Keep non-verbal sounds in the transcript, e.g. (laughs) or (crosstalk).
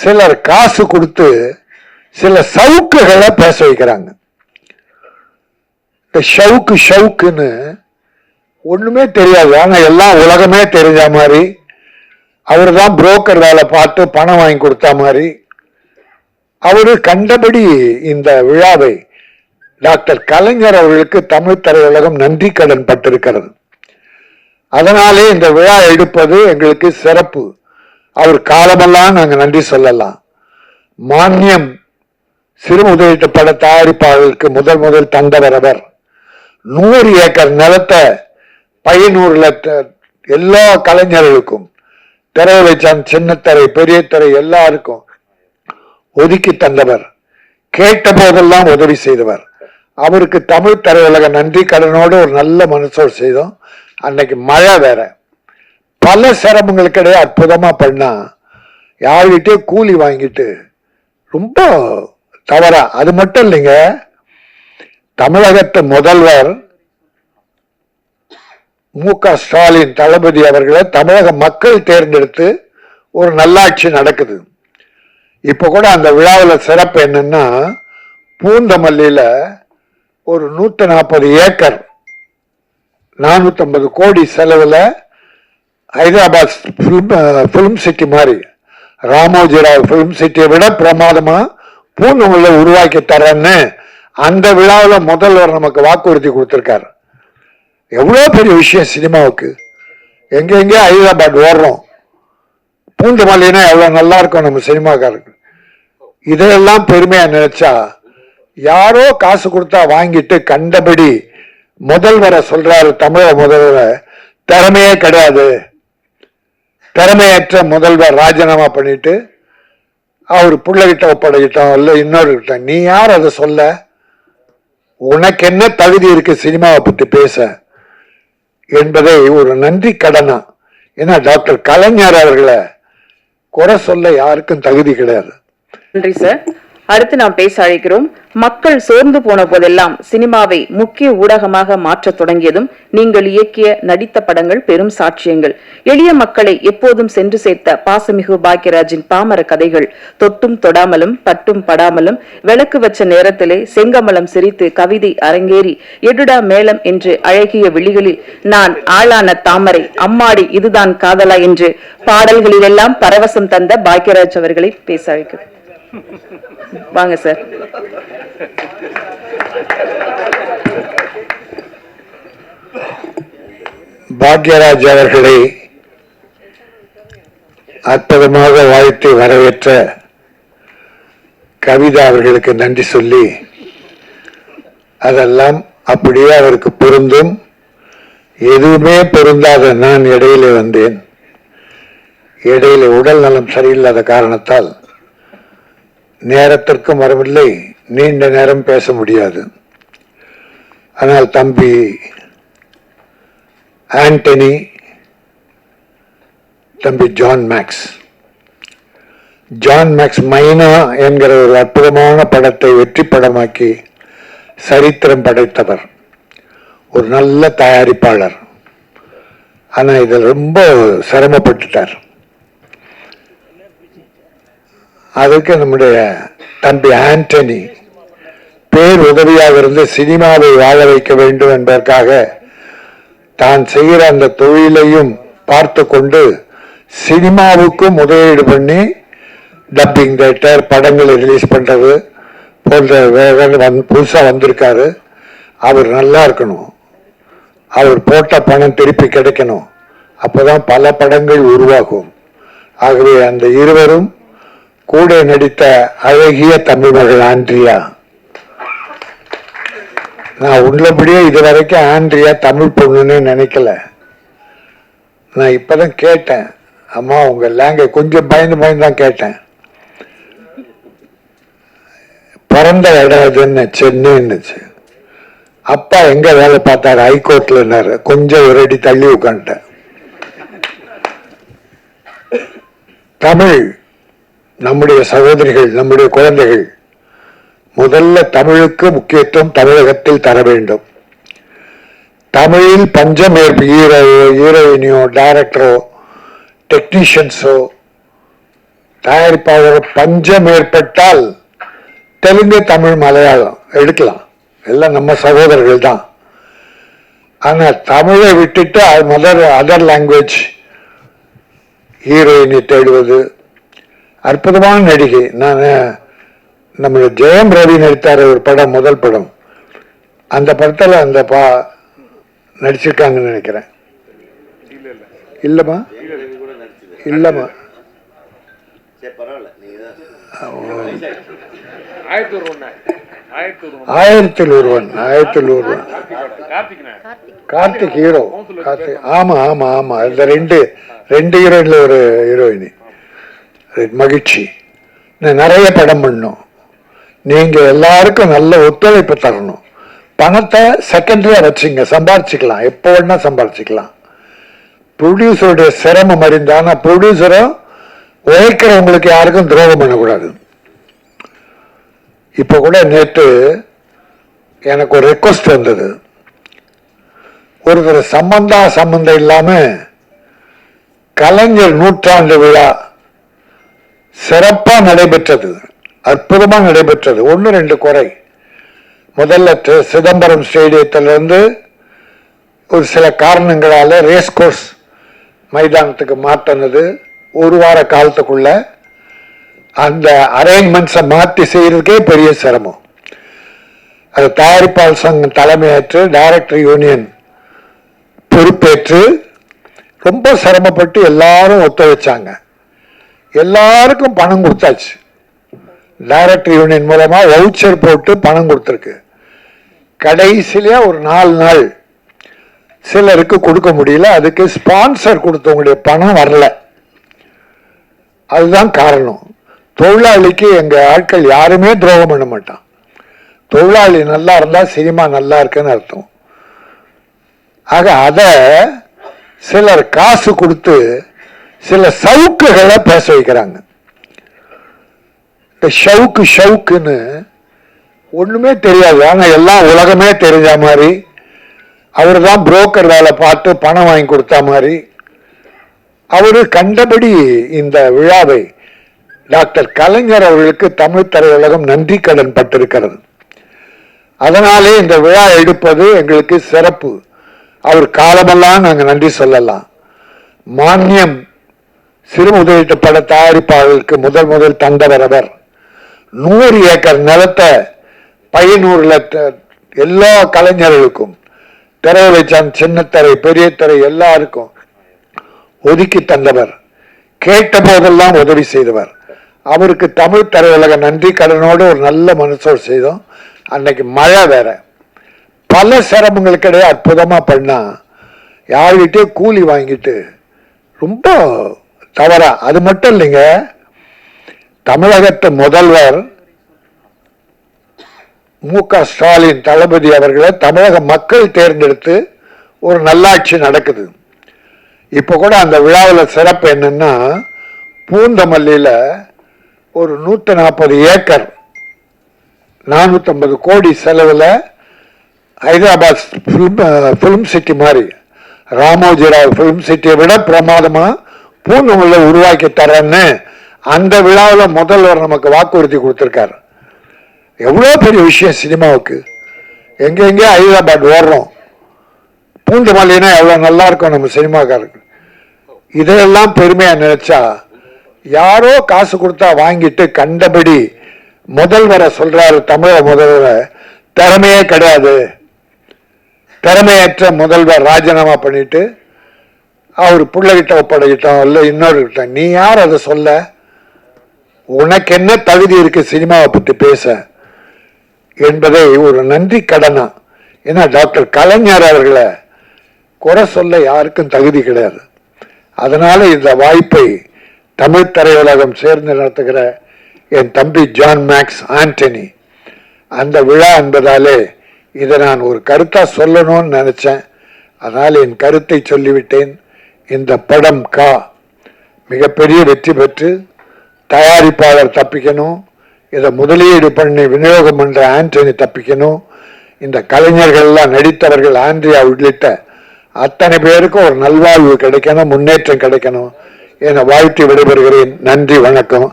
சிலர் காசு கொடுத்து சில சவுக்குகளை பேச வைக்கிறாங்க. இந்த ஷவுக்கு ஷவுக்குன்னு ஒண்ணுமே தெரியாது. ஆனால் எல்லாம் உலகமே தெரிஞ்ச மாதிரி. அவர் தான் புரோக்கர் வேலை பார்த்து பணம் வாங்கி கொடுத்த மாதிரி. அவர் கண்டபடி இந்த விழாவை டாக்டர் கலைஞர் அவர்களுக்கு தமிழ் திரையுலகம் நன்றி கடன் பட்டிருக்கிறது. அதனாலே இந்த விழா எடுப்பது எங்களுக்கு சிறப்பு. அவர் காலமெல்லாம் நாங்கள் நன்றி சொல்லலாம். மானியம் சிறு முதலீட்டு பட தயாரிப்பாளர்களுக்கு முதல் முதல் தந்தவர் அவர். நூறு ஏக்கர் நிலத்தை பையனூரில் த- எல்லா கலைஞர்களுக்கும் திரை வச்சான் சின்ன திரை பெரிய திரை எல்லாருக்கும் ஒதுக்கி தந்தவர். கேட்ட போதெல்லாம் உதவி செய்தவர். அவருக்கு தமிழ் திரையுலக நன்றி கடனோடு ஒரு நல்ல மனசோடு செய்தோம். அன்னைக்கு மழை வேற. பல சிரமங்களுக்கு இடையே அற்புதமாக பண்ணா யார்கிட்டயும் கூலி வாங்கிட்டு ரொம்ப தவறா. அது மட்டும் இல்லைங்க தமிழகத்து முதல்வர் மு க ஸ்டாலின் தளபதி அவர்களை தமிழக மக்கள் தேர்ந்தெடுத்து ஒரு நல்லாட்சி நடக்குது. இப்போ கூட அந்த விழாவில் சிறப்பு என்னன்னா பூந்தமல்லியில் ஒரு நூற்றி நாற்பது ஏக்கர் நானூற்றம்பது கோடி செலவில் ஹைதராபாத் ஃபிலிம் சிட்டி மாதிரி. ராமோஜிராவ் ஃபிலிம் சிட்டியை விட பிரமாதமாக பூந்தமல்ல உருவாக்கி தரேன்னு அந்த விழாவில் முதல்வர் நமக்கு வாக்குறுதி கொடுத்துருக்காரு. எவ்வளோ பெரிய விஷயம் சினிமாவுக்கு. எங்கெங்கே ஹைதராபாத் ஓடுறோம். பூந்தமல்லினா எவ்வளவு நல்லா இருக்கும் நம்ம சினிமாக்காரருக்கு. இதையெல்லாம் பெருமையாக நினைச்சா யாரோ காசு கொடுத்தா வாங்கிட்டு கண்டபடி முதல்வரை சொல்றாரு தமிழக முதல்வர். திறமையே கிடையாது. திறமையற்ற முதல்வர் ராஜினாமா பண்ணிட்டு அவர் பிள்ளைகிட்ட ஒப்படைக்கிட்டோம் இல்ல இன்னொரு கிட்ட நீ யார் அதை சொல்ல? உனக்கு என்ன தகுதி இருக்கு சினிமாவை பற்றி பேச? என்பதை ஒரு நன்றி கடனா. ஏன்னா டாக்டர் கலைஞர் அவர்களை குறை சொல்ல யாருக்கும் தகுதி கிடையாது. நன்றி சார். அடுத்து நாம் பேச அழைக்கிறோம் மக்கள் சோர்ந்து போன போதெல்லாம் சினிமாவை முக்கிய ஊடகமாக மாற்றத் தொடங்கியதும் நீங்கள் இயக்கிய நடித்த படங்கள் பெரும் சாட்சியங்கள். எளிய மக்களை எப்போதும் சென்று சேர்த்த பாசமிகு பாக்யராஜின் பாமர கதைகள் தொட்டும் தொடாமலும் பட்டும் படாமலும் விளக்கு வச்ச நேரத்திலே செங்கமலம் சிரித்து கவிதை அரங்கேறி எடுடா மேளம் என்று அழகிய விழிகளில் நான் ஆளான தாமரை அம்மாடி இதுதான் காதலா என்று பாடல்களிலெல்லாம் பரவசம் தந்த பாக்யராஜ் அவர்களை பேச அழைக்கிறேன் (laughs) வாங்க சார் பாக்யராஜ் அவர்களை அற்புதமாக வாழ்த்து வரவேற்ற கவிதா அவர்களுக்கு நன்றி சொல்லி அதெல்லாம் அப்படியே அவருக்கு பொருந்தும். எதுவுமே பொருந்தாத நான் இடையிலே வந்தேன். இடையிலே உடல் நலம் சரியில்லாத காரணத்தால் நேரத்திற்கும் வரவில்லை நீண்ட நேரம் பேச முடியாது. ஆனால் தம்பி ஆண்டனி தம்பி ஜான் மேக்ஸ். ஜான் மேக்ஸ் மைனா என்கிற ஒரு அற்புதமான படத்தை வெற்றி படமாக்கி சரித்திரம் படைத்தவர். ஒரு நல்ல தயாரிப்பாளர். ஆனால் இதில் ரொம்ப சிரமப்பட்டுட்டார். அதுக்கு நம்முடைய தம்பி ஆண்டனி பேர் உதவியாக இருந்து சினிமாவை வாழ வைக்க வேண்டும் என்பதற்காக தான் செய்கிற அந்த தொழிலையும் பார்த்து கொண்டு சினிமாவுக்கும் முதலீடு பண்ணி டப்பிங் தேட்டர் படங்களை ரிலீஸ் பண்ணுறது போன்ற வேலை வந்து புதுசாக வந்திருக்காரு. அவர் நல்லா இருக்கணும். அவர் போட்ட பணம் திருப்பி கிடைக்கணும். அப்பதான் பல படங்கள் உருவாகும். ஆகவே அந்த இருவரும் கூட நடித்த அழகிய தமிழ் மகள் ஆண்ட்ரியா. நான் உள்ளபடியே இது வரைக்கும் ஆண்ட்ரியா தமிழ் பொண்ணுன்னு நினைக்கல. நான் இப்பதான் கேட்டேன். அம்மா உங்க லேங்குவேஜ் கொஞ்சம் பயந்து பயந்து தான் கேட்டேன். பிறந்த இடம் எதுன்னு சென்னைன்னுச்சு. அப்பா எங்க வேலை பார்த்தாரு? ஹைகோர்ட்லன்னாரு கொஞ்சம் ஒரு அடி தள்ளி உட்காந்துட்டேன். தமிழ் நம்முடைய சகோதரிகள் நம்முடைய குழந்தைகள் முதல்ல தமிழுக்கு முக்கியத்துவம் தமிழகத்தில் தர வேண்டும். தமிழில் பஞ்சம் ஏற்ப ஹீரோ ஹீரோயினியோ டைரக்டரோ டெக்னீஷியன்ஸோ தயாரிப்பாளர் பஞ்சம் ஏற்பட்டால் தெலுங்கு தமிழ் மலையாளம் எடுக்கலாம். எல்லாம் நம்ம சகோதரர்கள் தான். ஆனால் தமிழை விட்டுட்டு மதர் அதர் லாங்குவேஜ் ஹீரோயினை தேடுவது அற்புதமான நடிகை. நான் நம்ம ஜெயம் ரவி நடித்தார் ஒரு படம் முதல் படம். அந்த படத்தில் அந்த பா நடிச்சிருக்காங்கன்னு நினைக்கிறேன். இல்லைம்மா? இல்லைம்மா. ஆயிரத்தில் ஒருவன் ஆயிரத்தில் ஒருவன் கார்த்திக் ஹீரோ. கார்த்திக் ஆமா ஆமா ஆமா. இந்த ரெண்டு ரெண்டு ஹீரோயின்ல ஒரு ஹீரோயினி மகிழ்ச்சி. நிறைய படம் பண்ணும் நீங்கள் எல்லாருக்கும் நல்ல ஒத்துழைப்பு தரணும். பணத்தை செகண்டரியாக வச்சுங்க சம்பாரிச்சிக்கலாம். எப்போ வேணால் சம்பாரிச்சிக்கலாம். ப்ரொடியூசருடைய சிரமம் அறிந்தானா ப்ரொடியூசரும் உழைக்கிறவங்களுக்கு யாருக்கும் துரோகம் பண்ணக்கூடாது. இப்போ கூட நேற்று எனக்கு ஒரு ரெக்வஸ்ட் வந்தது. ஒருத்தர் சம்பந்தா சம்பந்தம் இல்லாமல் கலைஞர் நூற்றாண்டு விழா சிறப்பாக நடைபெற்றது அற்புதமாக நடைபெற்றது. ஒன்று ரெண்டு குறை. முதல்ல சிதம்பரம் ஸ்டேடியத்திலிருந்து ஒரு சில காரணங்களால் ரேஸ் கோர்ஸ் மைதானத்துக்கு மாற்றினது. ஒரு வார காலத்துக்குள்ள அந்த அரேஞ்ச்மெண்ட்ஸை மாற்றி செய்கிறதுக்கே பெரிய சிரமம். அது தயாரிப்பாளர் சங்கம் தலைமையேற்று டைரக்டர் யூனியன் பொறுப்பேற்று ரொம்ப சிரமப்பட்டு எல்லாரும் ஒத்துழைச்சாங்க. எல்லாருக்கும் பணம் கொடுத்தாச்சு. டைரக்டர் யூனியன் மூலமாக வவுச்சர் போட்டு பணம் கொடுத்துருக்கு. கடைசியிலே ஒரு நாலு நாள் சிலருக்கு கொடுக்க முடியல. அதுக்கு ஸ்பான்சர் கொடுத்தவங்களுடைய பணம் வரல. அதுதான் காரணம். தொழிலாளிக்கு எங்கள் ஆட்கள் யாருமே துரோகம் பண்ண மாட்டான். தொழிலாளி நல்லா இருந்தால் சினிமா நல்லா இருக்குன்னு அர்த்தம். ஆக அதை சிலர் காசு கொடுத்து சில சவுக்குகளை பேச வைக்கிறாங்க. இந்த ஷவுக்கு ஷவுக்குன்னு ஒன்றுமே தெரியாது. ஆனால் எல்லாம் உலகமே தெரிஞ்ச மாதிரி அவர் தான் புரோக்கர் வேலை பார்த்து பணம் வாங்கி கொடுத்த மாதிரி அவர் கண்டபடி இந்த விழாவை டாக்டர் கலைஞர் அவர்களுக்கு தமிழ் திரையுலகம் நன்றி கடன் பட்டிருக்கிறது. அதனாலே இந்த விழா எடுப்பது எங்களுக்கு சிறப்பு. அவர் காலமெல்லாம் நாங்கள் நன்றி சொல்லலாம். மானியம் சிறு முதலீட்டு பட தயாரிப்பாளர்களுக்கு முதல் முதல் தந்தவர் அவர். நூறு ஏக்கர் நிலத்தை பையனூரில் த- எல்லா கலைஞர்களுக்கும் திரை வச்சான் சின்ன திரை பெரிய திரை எல்லாருக்கும் ஒதுக்கி தந்தவர். கேட்ட போதெல்லாம் உதவி செய்தவர். அவருக்கு தமிழ் திரையுலக நன்றி கடனோடு ஒரு நல்ல மனசோடு செய்தோம். அன்னைக்கு மழை வேற. பல சிரமங்களுக்கிடையே அற்புதமாக பண்ணால் யார்கிட்டயே கூலி வாங்கிட்டு ரொம்ப தவறா. அது மட்டும் இல்லைங்க. தமிழகத்து முதல்வர் மு க ஸ்டாலின் தளபதி அவர்களை தமிழக மக்கள் தேர்ந்தெடுத்து ஒரு நல்லாட்சி நடக்குது. இப்போ கூட அந்த விழாவில் சிறப்பு என்னன்னா பூந்தமல்லியில் ஒரு நூற்றி நாற்பது ஏக்கர் நானூற்றம்பது கோடி செலவில் ஹைதராபாத் ஃபிலிம் ஃபிலிம் சிட்டி மாதிரி ராமோஜிராவ் ஃபிலிம் சிட்டியை விட பிரமாதமாக பூந்தமல்ல உருவாக்கி தரேன்னு அந்த விழாவில் முதல்வர் நமக்கு வாக்குறுதி கொடுத்துருக்காரு. எவ்வளோ பெரிய விஷயம் சினிமாவுக்கு. எங்கெங்கே ஹைதராபாத் ஓடுறோம். பூந்தமல்லினா எவ்வளோ நல்லா இருக்கும் நம்ம சினிமாக்காரருக்கு. இதையெல்லாம் பெருமையாக நினைச்சா யாரோ காசு கொடுத்தா வாங்கிட்டு கண்டபடி முதல்வரை சொல்றாரு தமிழக முதல்வரை திறமையே கிடையாது. திறமையற்ற முதல்வர் ராஜினாமா பண்ணிட்டு அவர் பிள்ளைகிட்ட ஒப்படைக்கிட்டோம் இல்லை இன்னொரு கிட்ட. நீ யார் அதை சொல்ல? உனக்கு என்ன தகுதி இருக்கு சினிமாவை பற்றி பேச? என்பதை ஒரு நன்றி கடனா. ஏன்னா டாக்டர் கலைஞர் அவர்களை குறை சொல்ல யாருக்கும் தகுதி கிடையாது. அதனால இந்த வாய்ப்பை தமிழ் திரையுலகம் சேர்ந்து நடத்துகிற என் தம்பி ஜான் மேக்ஸ் ஆண்டனி அந்த விழா என்பதாலே இதை நான் ஒரு கருத்தாக சொல்லணும்னு நினச்சேன். அதனால் என் கருத்தை சொல்லிவிட்டேன். இந்த படம் கா மிகப்பெரிய வெற்றி பெற்று தயாரிப்பாளர் தப்பிக்கணும் இதை முதலீடு பண்ணி விநியோகம் பண்ணுற ஆண்டனி தப்பிக்கணும் இந்த கலைஞர்கள் எல்லாம் நடித்தவர்கள் ஆண்ட்ரியா உள்ளிட்ட அத்தனை பேருக்கும் ஒரு நல்வாழ்வு கிடைக்கணும் முன்னேற்றம் கிடைக்கணும் என வாழ்த்து விடைபெறுகிறேன். நன்றி வணக்கம்.